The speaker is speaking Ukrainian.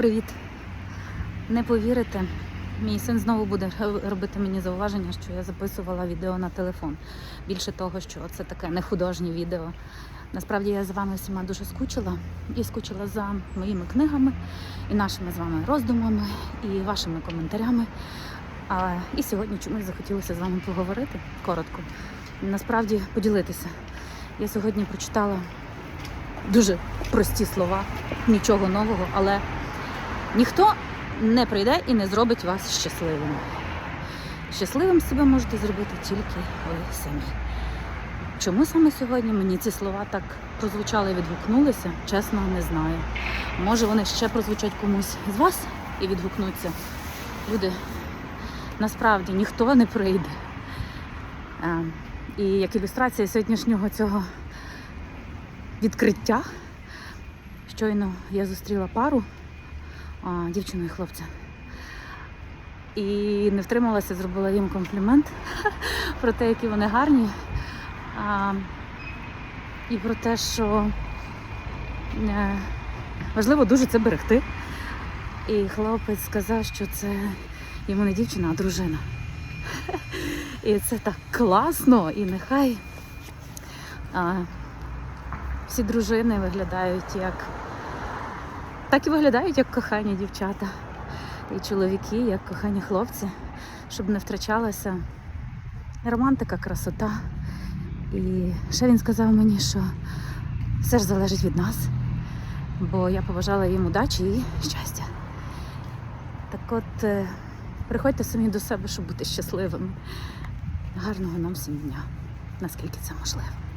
Привіт! Не повірите, мій син знову буде робити мені зауваження, що я записувала відео на телефон. Більше того, що це таке не художнє відео. Насправді я з вами всіма дуже скучила і скучила за моїми книгами, і нашими з вами роздумами, і вашими коментарями. А, і сьогодні чомусь захотілося з вами поговорити коротко. Насправді поділитися. Я сьогодні прочитала дуже прості слова, нічого нового, але ніхто не прийде і не зробить вас щасливим. Щасливим себе можете зробити тільки ви самі. Чому саме сьогодні мені ці слова так прозвучали і відгукнулися, чесно, не знаю. Може, вони ще прозвучать комусь з вас і відгукнуться. Люди, насправді ніхто не прийде. І як ілюстрація сьогоднішнього цього відкриття, щойно я зустріла пару дівчину і хлопця. І не втрималася, зробила їм комплімент про те, які вони гарні. А, і про те, що е, важливо дуже це берегти. І хлопець сказав, що це йому не дівчина, а дружина. І це так класно, і нехай а, всі дружини виглядають як. Так і виглядають як кохані дівчата. І чоловіки, як кохані хлопці, щоб не втрачалася романтика, красота. І ще він сказав мені, що все ж залежить від нас, бо я побажала їм удачі і щастя. Так от, е, приходьте самі до себе, щоб бути щасливими. Гарного нам всім дня, наскільки це можливо.